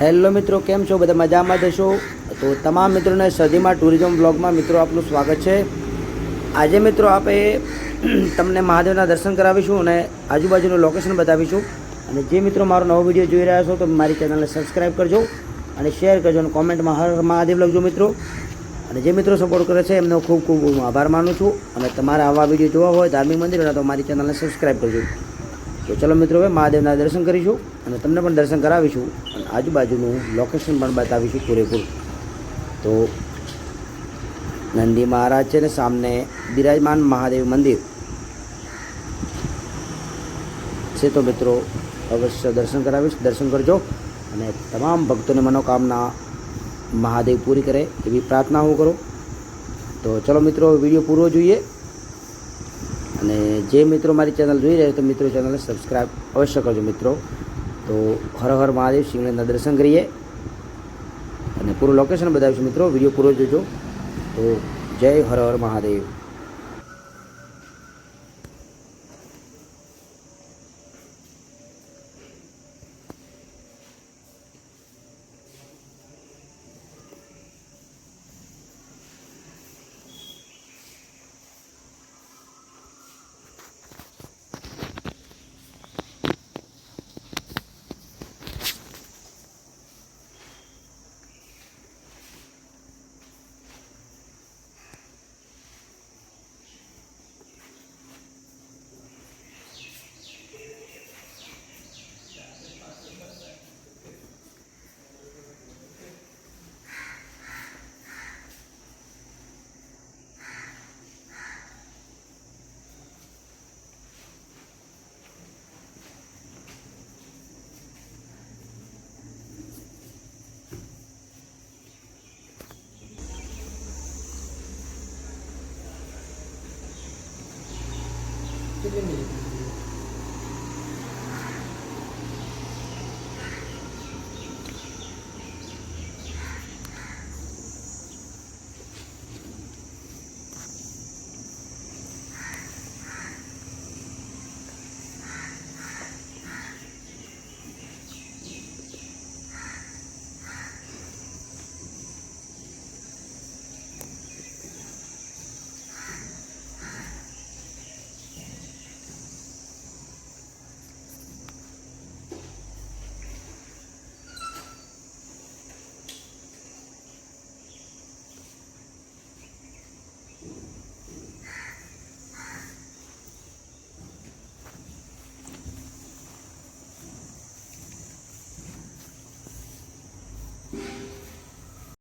Hello મિત્રો, કેમ છો? બધા મજામાં જશો તો તમામ મિત્રોને સદીમાં ટુરિઝમ બ્લોગમાં મિત્રો આપનું સ્વાગત છે. આજે મિત્રો આપણે તમને મહાદેવના દર્શન કરાવીશું અને આજુબાજુનું લોકેશન બતાવીશું. અને જે મિત્રો મારો નવો વીડિયો જોઈ રહ્યા છો તો મારી ચેનલને સબસ્ક્રાઈબ કરજો અને શેર કરજો અને કોમેન્ટમાં હર મહાદેવ લખજો મિત્રો. અને જે મિત્રો સપોર્ટ કરે છે એમનો ખૂબ ખૂબ હું આભાર માનું છું. અને તમારા આવા વીડિયો જોવા હોય ધાર્મિક મંદિરોના તો મારી ચેનલને સબસ્ક્રાઈબ કરજો. તો ચલો મિત્રો હવે મહાદેવના દર્શન કરીશું અને તમને પણ દર્શન કરાવીશું અને આજુબાજુનું લોકેશન પણ બતાવીશું પૂરેપૂરું. તો નંદી મહારાજ છે ને સામને બિરાજમાન મહાદેવ મંદિર. છે તો મિત્રો, અવશ્ય દર્શન કરાવીશ. દર્શન કરજો અને તમામ ભક્તોની મનોકામના મહાદેવ પૂરી કરે એવી પ્રાર્થના હું કરું. તો ચલો મિત્રો, વીડિયો પૂરો જોઈએ. અને જે મિત્રો મારી ચેનલ જોઈ રહ્યા તો મિત્રો ચેનલને સબસ્ક્રાઈબ અવશ્ય કરજો મિત્રો. તો હર હર મહાદેવ શિવલિંગના દર્શન કરીએ અને પૂરું લોકેશન બતાવીશું મિત્રો. વીડિયો પૂરો જોજો. તો જય હર હર મહાદેવ. 谢谢你。